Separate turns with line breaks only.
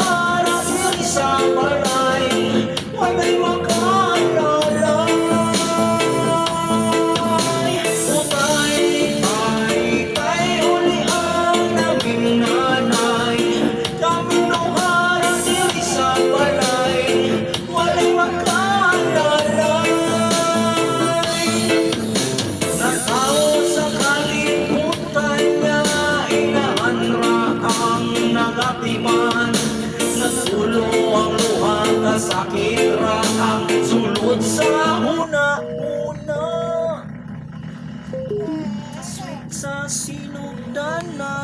Oh. ang sulod sa una una. Sa sinugdanan